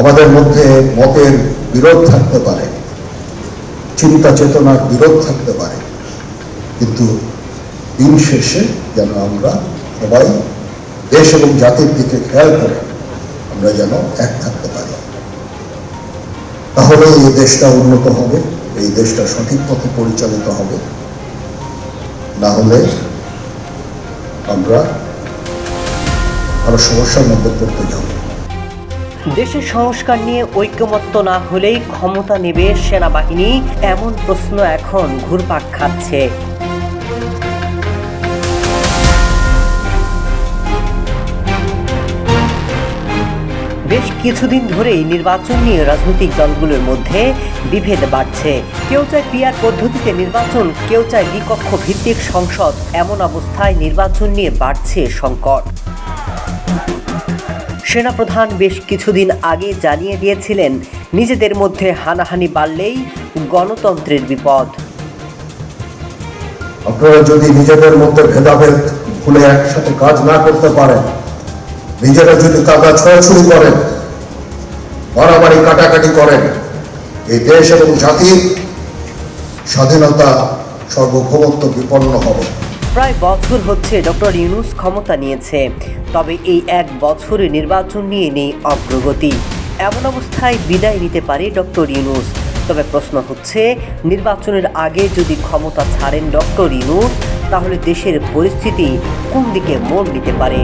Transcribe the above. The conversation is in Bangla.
আমাদের মধ্যে মতের বিরোধ থাকতে পারে, চিন্তা চেতনার বিরোধ থাকতে পারে, কিন্তু দিন শেষে যেন আমরা সবাই দেশ এবং জাতির দিকে খেয়াল করে আমরা যেন এক থাকতে পারি। তাহলে এই দেশটা উন্নত হবে, এই দেশটা সঠিক পথে পরিচালিত হবে। না হলে আমরা আরও সমস্যার মধ্যে পড়তে যাব। দেশের সংস্কার নিয়ে ঐক্যমত্য না হলেই ক্ষমতা নেবে সেনাবাহিনী, এমন প্রশ্ন এখন ঘুরপাক খাচ্ছে। বেশ কিছুদিন ধরেই নির্বাচন নিয়ে রাজনৈতিক দলগুলোর মধ্যে বিভেদ বাড়ছে। কেউ চায় পিয়ার পদ্ধতিতে নির্বাচন, কেউ চায় দ্বিকক্ষ ভিত্তিক সংসদ। এমন অবস্থায় নির্বাচন নিয়ে বাড়ছে সংকট। সেনাপ্রধান বেশ কিছুদিন আগে জানিয়ে দিয়েছিলেন, নিজেদের মধ্যে হানাহানি বাড়লেই গণতন্ত্রের বিপদ। আপনারা যদি নিজেদের মধ্যে ভেদাভেদ ভুলে একসাথে কাজ না করতে পারেন, নিজেরা যদি কাদা ছড়াছড়ি করেন, মারামারি কাটাকাটি করেন, এই দেশ এবং জাতির স্বাধীনতা সর্বভৌমত্ব বিপন্ন হবে। প্রায় বছর হচ্ছে ডক্টর ইউনুস ক্ষমতা নিয়েছে। তবে এই এক বছরে নির্বাচন নিয়ে নেই অগ্রগতি। এমন অবস্থায় বিদায় নিতে পারে ডক্টর ইউনুস। তবে প্রশ্ন হচ্ছে, নির্বাচনের আগে যদি ক্ষমতা ছাড়েন ডক্টর ইউনুস, তাহলে দেশের পরিস্থিতি কোন দিকে মোড় নিতে পারে?